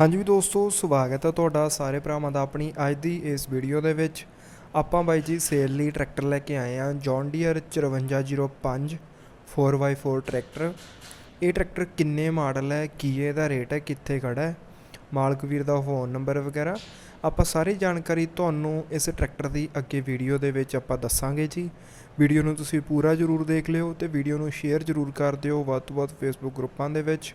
ਹਾਂਜੀ ਵੀ ਦੋਸਤੋ, ਸਵਾਗਤ ਹੈ ਤੁਹਾਡਾ ਸਾਰੇ ਭਰਾਵਾਂ ਦਾ ਆਪਣੀ ਅੱਜ ਦੀ ਇਸ ਵੀਡੀਓ ਦੇ ਵਿੱਚ। ਆਪਾਂ ਬਾਈ ਜੀ ਸੇਲ ਲਈ ਟਰੈਕਟਰ ਲੈ ਕੇ ਆਏ ਆ ਜੌਨ ਡੀਅਰ 5405 4x4 ਟਰੈਕਟਰ ਇਹ ਟਰੈਕਟਰ ਕਿੰਨੇ ਮਾਡਲ ਹੈ, ਕੀ ਇਹਦਾ ਰੇਟ ਹੈ, ਕਿੱਥੇ ਖੜਾ ਹੈ? ਮਾਲਕ ਵੀਰ ਦਾ ਫੋਨ ਨੰਬਰ ਵਗੈਰਾ। ਆਪਾਂ ਸਾਰੀ ਜਾਣਕਾਰੀ ਤੁਹਾਨੂੰ ਇਸ ਟਰੈਕਟਰ ਦੀ ਅੱਗੇ ਵੀਡੀਓ ਦੇ ਵਿੱਚ ਆਪਾਂ ਦੱਸਾਂਗੇ ਜੀ। ਵੀਡੀਓ ਨੂੰ ਤੁਸੀਂ ਪੂਰਾ ਜ਼ਰੂਰ ਦੇਖ ਲਿਓ ਤੇ ਵੀਡੀਓ ਨੂੰ ਸ਼ੇਅਰ ਜ਼ਰੂਰ ਕਰ ਦਿਓ ਵੱਧ ਤੋਂ ਵੱਧ ਫੇਸਬੁੱਕ ਗਰੁੱਪਾਂ ਦੇ ਵਿੱਚ।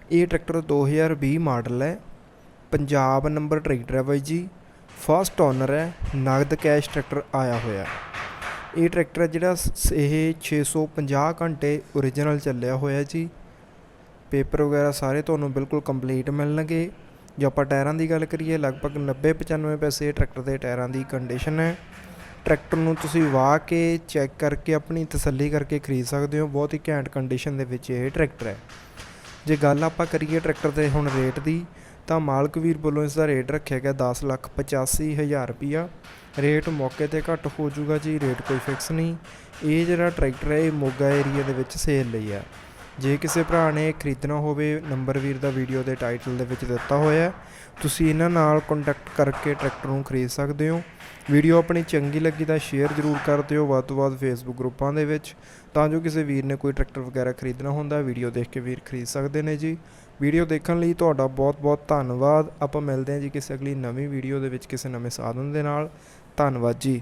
ਇਹ ਟਰੈਕਟਰ 2020 ਮਾਡਲ ਹੈ। ਪੰਜਾਬ ਨੰਬਰ ਟਰੈਕਟਰ ਹੈ ਬਾਈ ਜੀ। ਫਸਟ ਓਨਰ ਹੈ। ਨਗਦ ਕੈਸ਼ ਟਰੈਕਟਰ ਆਇਆ ਹੋਇਆ ਇਹ ਟਰੈਕਟਰ ਹੈ ਜਿਹੜਾ ਸ- ਇਹ 650 ਘੰਟੇ ਓਰੀਜਨਲ ਚੱਲਿਆ ਹੋਇਆ ਜੀ। ਪੇਪਰ ਵਗੈਰਾ ਸਾਰੇ ਤੁਹਾਨੂੰ ਬਿਲਕੁਲ ਕੰਪਲੀਟ ਮਿਲਣਗੇ। ਜੇ ਆਪਾਂ ਟਾਇਰਾਂ ਦੀ ਗੱਲ ਕਰੀਏ, ਲਗਭਗ 90 95 ਪੈਸੇ ਇਹ ਟਰੈਕਟਰ ਦੇ ਟਾਇਰਾਂ ਦੀ ਕੰਡੀਸ਼ਨ ਹੈ। ਟਰੈਕਟਰ ਨੂੰ ਤੁਸੀਂ ਵਾਹ ਕੇ ਚੈੱਕ ਕਰਕੇ ਆਪਣੀ ਤਸੱਲੀ ਕਰਕੇ ਖਰੀਦ ਸਕਦੇ ਹੋ। ਬਹੁਤ ਹੀ ਘੈਂਟ ਕੰਡੀਸ਼ਨ ਦੇ ਵਿੱਚ ਇਹ ਟਰੈਕਟਰ ਹੈ। ਜੇ ਗੱਲ ਆਪਾਂ ਕਰੀਏ ਟਰੈਕਟਰ ਦੇ ਹੁਣ ਰੇਟ ਦੀ, ਤਾਂ ਮਾਲਕ ਵੀਰ ਵੱਲੋਂ ਇਸ ਦਾ ਰੇਟ ਰੱਖਿਆ ਗਿਆ 10 ਲੱਖ 85 ਹਜ਼ਾਰ ਰੁਪਈਆ। ਰੇਟ ਮੌਕੇ ਤੇ ਘੱਟ ਹੋ ਜਾਊਗਾ ਜੀ, ਰੇਟ ਕੋਈ ਫਿਕਸ ਨਹੀਂ। ਇਹ ਜਿਹੜਾ ਟਰੈਕਟਰ ਹੈ, ਇਹ ਮੋਗਾ ਏਰੀਆ ਦੇ ਵਿੱਚ ਸੇਲ ਲਈ ਆ ਜੇ ਕਿਸੇ ਭਰਾ ਨੇ ਖਰੀਦਣਾ ਹੋਵੇ, ਨੰਬਰ ਵੀਰ ਦਾ ਵੀਡੀਓ ਦੇ ਟਾਈਟਲ ਦੇ ਵਿੱਚ ਦਿੱਤਾ ਹੋਇਆ ਹੈ। ਤੁਸੀਂ ਇਹਨਾਂ ਨਾਲ ਕੰਟੈਕਟ ਕਰਕੇ ਟਰੈਕਟਰ ਨੂੰ ਖਰੀਦ ਸਕਦੇ ਹੋ। ਵੀਡੀਓ ਆਪਣੀ ਚੰਗੀ ਲੱਗੀ ਤਾਂ ਸ਼ੇਅਰ ਜ਼ਰੂਰ ਕਰ ਦਿਓ, ਵੱਧ ਤੋਂ ਵੱਧ ਫੇਸਬੁੱਕ ਗਰੁੱਪਾਂ ਦੇ ਵਿੱਚ, ਤਾਂ ਜੋ ਕਿਸੇ ਵੀਰ ਨੇ ਕੋਈ ਟਰੈਕਟਰ ਵਗੈਰਾ ਖਰੀਦਣਾ ਹੁੰਦਾ ਵੀਡੀਓ ਦੇਖ ਕੇ ਵੀਰ ਖਰੀਦ ਸਕਦੇ ਨੇ ਜੀ। ਵੀਡੀਓ ਦੇਖਣ ਲਈ ਤੁਹਾਡਾ ਬਹੁਤ-ਬਹੁਤ ਧੰਨਵਾਦ। ਆਪਾਂ ਮਿਲਦੇ ਹਾਂ ਜੀ ਕਿਸੇ ਅਗਲੀ ਨਵੀਂ ਵੀਡੀਓ ਦੇ ਵਿੱਚ ਕਿਸੇ ਨਵੇਂ ਸਾਧਨ ਦੇ ਨਾਲ। ਧੰਨਵਾਦ ਜੀ।